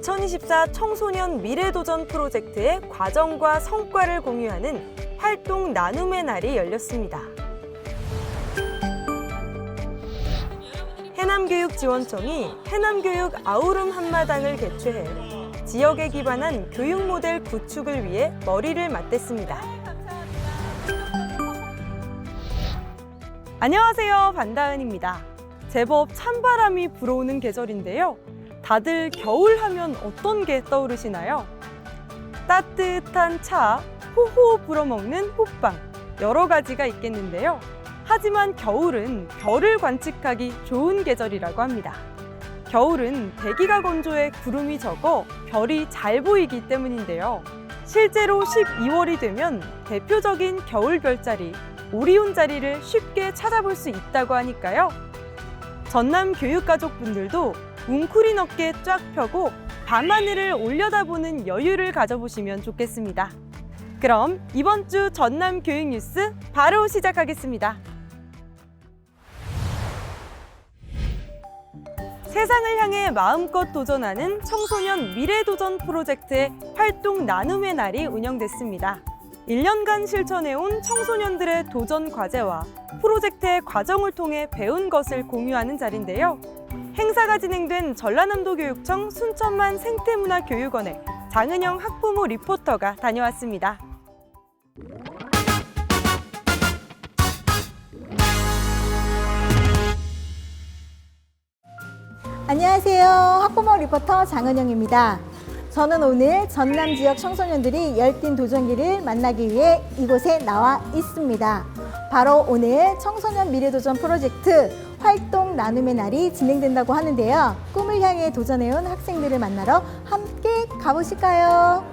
2024 청소년 미래도전 프로젝트의 과정과 성과를 공유하는 활동 나눔의 날이 열렸습니다. 해남교육지원청이 해남교육 아우름 한마당을 개최해 지역에 기반한 교육 모델 구축을 위해 머리를 맞댔습니다. 안녕하세요. 반다은입니다. 제법 찬바람이 불어오는 계절인데요. 다들 겨울 하면 어떤 게 떠오르시나요? 따뜻한 차, 호호 불어먹는 호빵, 여러 가지가 있겠는데요. 하지만 겨울은 별을 관측하기 좋은 계절이라고 합니다. 겨울은 대기가 건조해 구름이 적어 별이 잘 보이기 때문인데요. 실제로 12월이 되면 대표적인 겨울 별자리 오리온 자리를 쉽게 찾아볼 수 있다고 하니까요. 전남 교육가족분들도 웅크린 어깨 쫙 펴고 밤하늘을 올려다보는 여유를 가져보시면 좋겠습니다. 그럼 이번 주 전남 교육 뉴스 바로 시작하겠습니다. 세상을 향해 마음껏 도전하는 청소년 미래 도전 프로젝트의 활동 나눔의 날이 운영됐습니다. 1년간 실천해온 청소년들의 도전 과제와 프로젝트의 과정을 통해 배운 것을 공유하는 자리인데요. 행사가 진행된 전라남도 교육청 순천만 생태문화교육원에 장은영 학부모 리포터가 다녀왔습니다. 안녕하세요. 학부모 리포터 장은영입니다. 저는 오늘 전남 지역 청소년들이 열띤 도전기를 만나기 위해 이곳에 나와 있습니다. 바로 오늘 청소년 미래도전 프로젝트 활동 나눔의 날이 진행된다고 하는데요. 꿈을 향해 도전해온 학생들을 만나러 함께 가보실까요?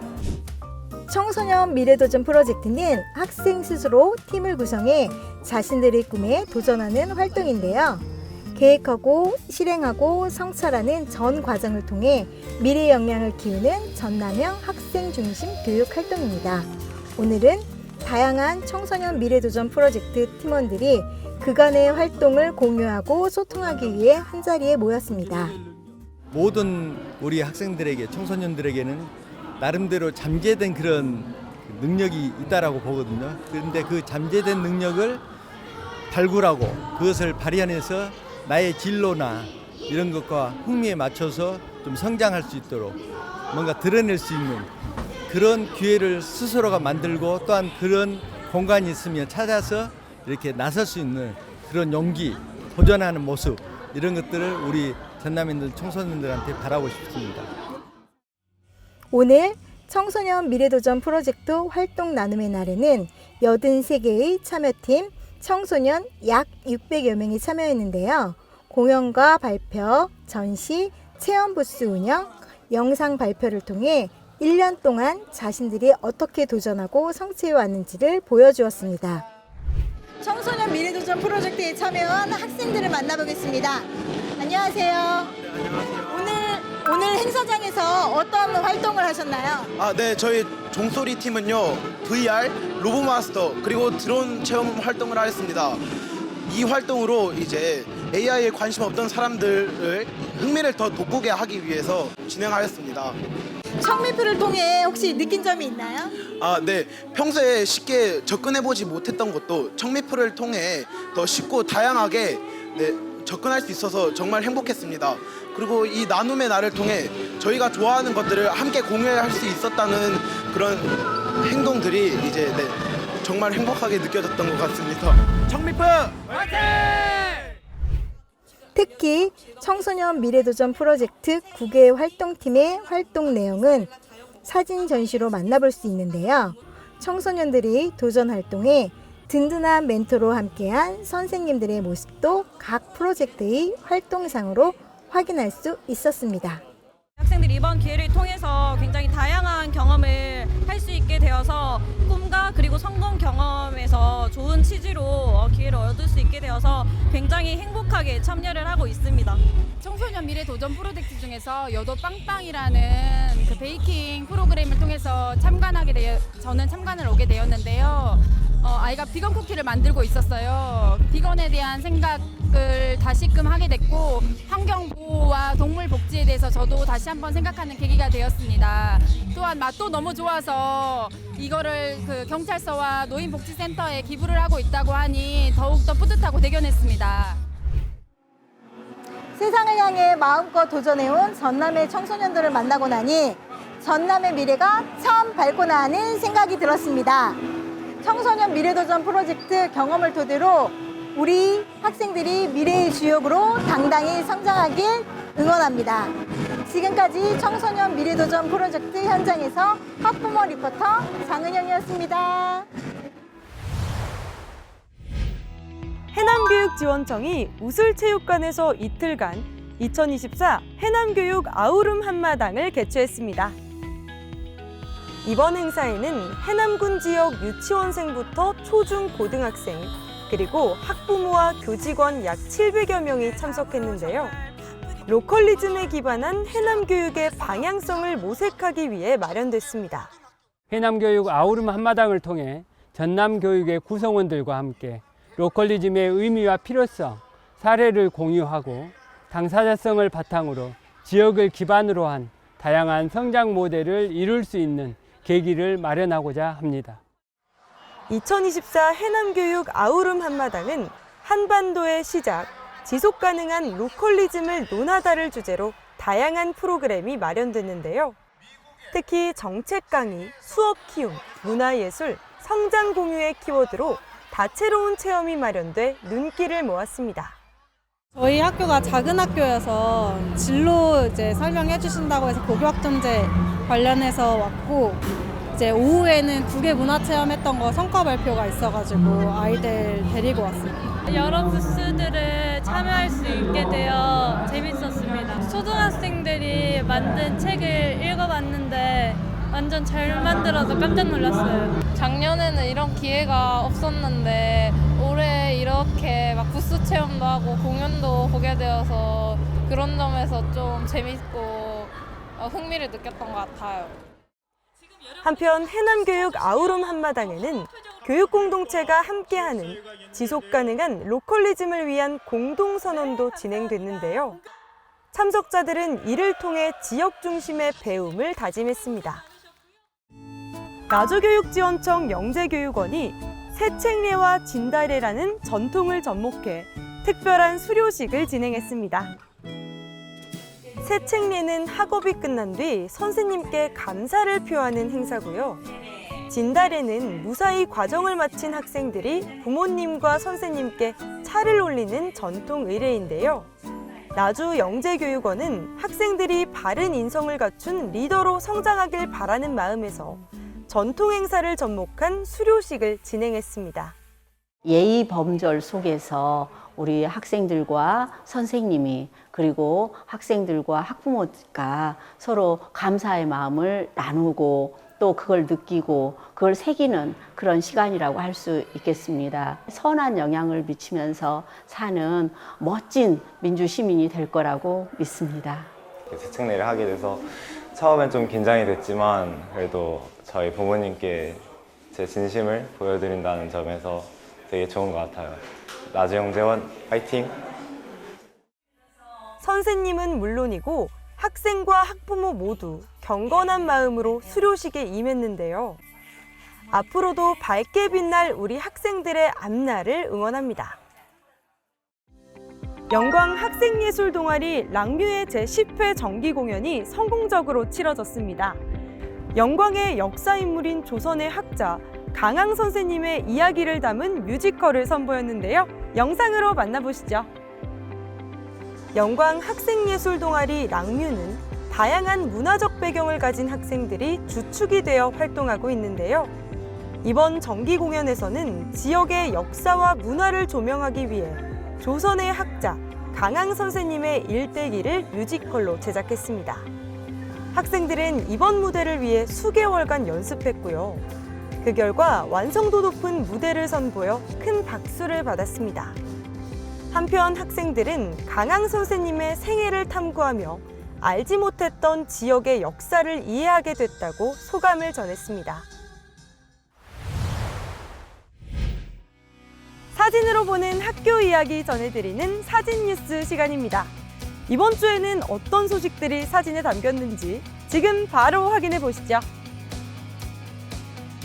청소년 미래도전 프로젝트는 학생 스스로 팀을 구성해 자신들의 꿈에 도전하는 활동인데요. 계획하고 실행하고 성찰하는 전 과정을 통해 미래 역량을 키우는 전남형 학생 중심 교육 활동입니다. 오늘은 다양한 청소년 미래도전 프로젝트 팀원들이 그간의 활동을 공유하고 소통하기 위해 한 자리에 모였습니다. 모든 우리 학생들에게 청소년들에게는 나름대로 잠재된 그런 능력이 있다라고 보거든요. 그런데 그 잠재된 능력을 발굴하고 그것을 발휘하면서 나의 진로나 이런 것과 흥미에 맞춰서 좀 성장할 수 있도록 뭔가 드러낼 수 있는 그런 기회를 스스로가 만들고 또한 그런 공간이 있으면 찾아서 이렇게 나설 수 있는 그런 용기, 도전하는 모습 이런 것들을 우리 전남인들 청소년들한테 바라고 싶습니다. 오늘 청소년 미래도전 프로젝트 활동 나눔의 날에는 83개의 참여팀 청소년 약 600여 명이 참여했는데요. 공연과 발표, 전시, 체험 부스 운영, 영상 발표를 통해 1년 동안 자신들이 어떻게 도전하고 성취해 왔는지를 보여주었습니다. 청소년 미래도전 프로젝트에 참여한 학생들을 만나보겠습니다. 안녕하세요. 오늘 오늘 행사장에서 어떤 활동을 하셨나요? 아, 네, 저희 종소리 팀은요, VR, 로보마스터, 그리고 드론 체험 활동을 하였습니다. 이 활동으로 이제 AI에 관심 없던 사람들을 흥미를 더 돋구게 하기 위해서 진행하였습니다. 청미표를 통해 혹시 느낀 점이 있나요? 아, 네. 평소에 쉽게 접근해보지 못했던 것도 청미표를 통해 더 쉽고 다양하게 네, 접근할 수 있어서 정말 행복했습니다. 그리고 이 나눔의 날을 통해 저희가 좋아하는 것들을 함께 공유할 수 있었다는 그런 행동들이 이제 네, 정말 행복하게 느껴졌던 것 같습니다. 청미표! 특히 청소년 미래도전 프로젝트 9개 활동팀의 활동 내용은 사진 전시로 만나볼 수 있는데요. 청소년들이 도전 활동에 든든한 멘토로 함께한 선생님들의 모습도 각 프로젝트의 활동상으로 확인할 수 있었습니다. 학생들이 이번 기회를 통해서 굉장히 다양한 경험을 할 수 있게 되어서 꿈과 그리고 성공 경험에서 좋은 취지로 어, 기회를 얻을 수 있게 되어서 굉장히 행복하게 참여를 하고 있습니다. 청소년 미래 도전 프로젝트 중에서 여도 빵빵이라는 그 베이킹 프로그램을 통해서 참관하게 되어 저는 참관을 오게 되었는데요. 어, 아이가 비건 쿠키를 만들고 있었어요. 비건에 대한 생각을 다시금 하게 됐고 환경 보호와 동물 복지에 대해서 저도 다시 한번 생각하는 계기가 되었습니다. 또한 맛도 너무 좋아서 이거를 그 경찰서와 노인복지센터에 기부를 하고 있다고 하니 더욱더 뿌듯하고 대견했습니다. 세상을 향해 마음껏 도전해온 전남의 청소년들을 만나고 나니 전남의 미래가 처음 밝구나 하는 생각이 들었습니다. 청소년 미래도전 프로젝트 경험을 토대로 우리 학생들이 미래의 주역으로 당당히 성장하길 응원합니다. 지금까지 청소년 미래도전 프로젝트 현장에서 학부모 리포터 장은영이었습니다. 해남교육지원청이 우슬체육관에서 이틀간 2024 해남교육 아우름 한마당을 개최했습니다. 이번 행사에는 해남군 지역 유치원생부터 초중 고등학생 그리고 학부모와 교직원 약 700여 명이 참석했는데요. 로컬리즘에 기반한 해남 교육의 방향성을 모색하기 위해 마련됐습니다. 해남 교육 아우름 한마당을 통해 전남 교육의 구성원들과 함께 로컬리즘의 의미와 필요성, 사례를 공유하고 당사자성을 바탕으로 지역을 기반으로 한 다양한 성장 모델을 이룰 수 있는 계기를 마련하고자 합니다. 2024 해남교육 아우름 한마당은 한반도의 시작, 지속 가능한 로컬리즘을 논하다를 주제로 다양한 프로그램이 마련됐는데요. 특히 정책 강의, 수업 키움, 문화예술, 성장 공유의 키워드로 다채로운 체험이 마련돼 눈길을 모았습니다. 저희 학교가 작은 학교여서 진로 이제 설명해 주신다고 해서 고교학점제 관련해서 왔고 이제 오후에는 국외 문화 체험 했던 거 성과 발표가 있어가지고 아이들 데리고 왔습니다. 여러 부스들을 참여할 수 있게 되어 재밌었습니다. 초등학생들이 만든 책을 읽어봤는데 완전 잘 만들어서 깜짝 놀랐어요. 작년에는 이런 기회가 없었는데 올해 이렇게 막 부스 체험도 하고 공연도 보게 되어서 그런 점에서 좀 재밌고 어, 흥미를 느꼈던 것 같아요. 한편 해남교육 아우름 한마당에는 교육 공동체가 함께하는 지속 가능한 로컬리즘을 위한 공동선언도 진행됐는데요. 참석자들은 이를 통해 지역 중심의 배움을 다짐했습니다. 나주교육지원청 영재교육원이 새책례와 진달래라는 전통을 접목해 특별한 수료식을 진행했습니다. 새책례는 학업이 끝난 뒤 선생님께 감사를 표하는 행사고요. 진달래는 무사히 과정을 마친 학생들이 부모님과 선생님께 차를 올리는 전통 의례인데요. 나주 영재교육원은 학생들이 바른 인성을 갖춘 리더로 성장하길 바라는 마음에서 전통 행사를 접목한 수료식을 진행했습니다. 예의 범절 속에서 우리 학생들과 선생님이 그리고 학생들과 학부모가 서로 감사의 마음을 나누고 또 그걸 느끼고 그걸 새기는 그런 시간이라고 할 수 있겠습니다. 선한 영향을 미치면서 사는 멋진 민주 시민이 될 거라고 믿습니다. 새책내를 하게 돼서 처음엔 좀 긴장이 됐지만 그래도 저희 부모님께 제 진심을 보여드린다는 점에서 되게 좋은 것 같아요. 나주영 재원 파이팅! 선생님은 물론이고 학생과 학부모 모두 경건한 마음으로 수료식에 임했는데요. 앞으로도 밝게 빛날 우리 학생들의 앞날을 응원합니다. 영광 학생예술 동아리 랑뮤의 제10회 정기 공연이 성공적으로 치러졌습니다. 영광의 역사 인물인 조선의 학자 강항 선생님의 이야기를 담은 뮤지컬을 선보였는데요. 영상으로 만나보시죠. 영광 학생예술 동아리 랑뮤는 다양한 문화적 배경을 가진 학생들이 주축이 되어 활동하고 있는데요. 이번 정기 공연에서는 지역의 역사와 문화를 조명하기 위해 조선의 학자 강항 선생님의 일대기를 뮤지컬로 제작했습니다. 학생들은 이번 무대를 위해 수개월간 연습했고요. 그 결과 완성도 높은 무대를 선보여 큰 박수를 받았습니다. 한편 학생들은 강항 선생님의 생애를 탐구하며 알지 못했던 지역의 역사를 이해하게 됐다고 소감을 전했습니다. 사진으로 보는 학교 이야기 전해드리는 사진 뉴스 시간입니다. 이번 주에는 어떤 소식들이 사진에 담겼는지 지금 바로 확인해 보시죠.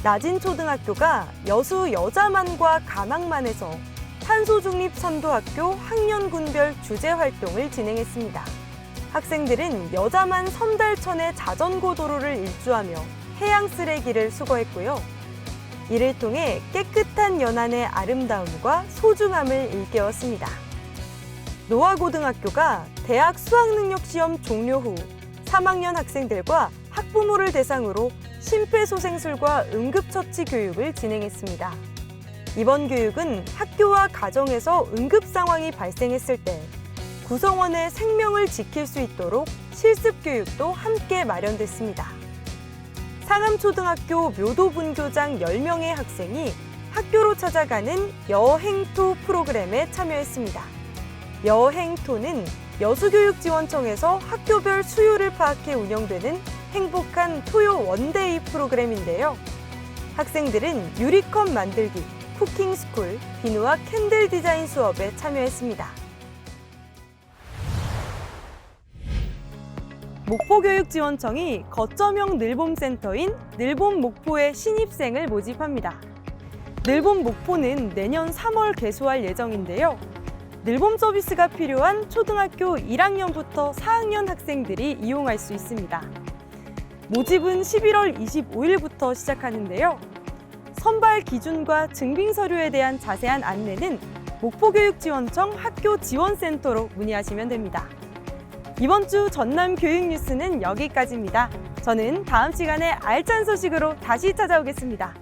나진 초등학교가 여수 여자만과 가망만에서 탄소 중립 선도학교 학년군별 주제 활동을 진행했습니다. 학생들은 여자만 섬달천의 자전거 도로를 일주하며 해양 쓰레기를 수거했고요. 이를 통해 깨끗한 연안의 아름다움과 소중함을 일깨웠습니다. 노아고등학교가 대학 수학능력시험 종료 후 3학년 학생들과 학부모를 대상으로 심폐소생술과 응급처치 교육을 진행했습니다. 이번 교육은 학교와 가정에서 응급 상황이 발생했을 때 구성원의 생명을 지킬 수 있도록 실습 교육도 함께 마련됐습니다. 상암초등학교 묘도분교장 10명의 학생이 학교로 찾아가는 여행토 프로그램에 참여했습니다. 여행토는 여수교육지원청에서 학교별 수요를 파악해 운영되는 행복한 토요 원데이 프로그램인데요. 학생들은 유리컵 만들기, 쿠킹 스쿨, 비누와 캔들 디자인 수업에 참여했습니다. 목포교육지원청이 거점형 늘봄센터인 늘봄 목포의 신입생을 모집합니다. 늘봄 목포는 내년 3월 개소할 예정인데요. 늘봄 서비스가 필요한 초등학교 1학년부터 4학년 학생들이 이용할 수 있습니다. 모집은 11월 25일부터 시작하는데요. 선발 기준과 증빙 서류에 대한 자세한 안내는 목포교육지원청 학교 지원센터로 문의하시면 됩니다. 이번 주 전남 교육 뉴스는 여기까지입니다. 저는 다음 시간에 알찬 소식으로 다시 찾아오겠습니다.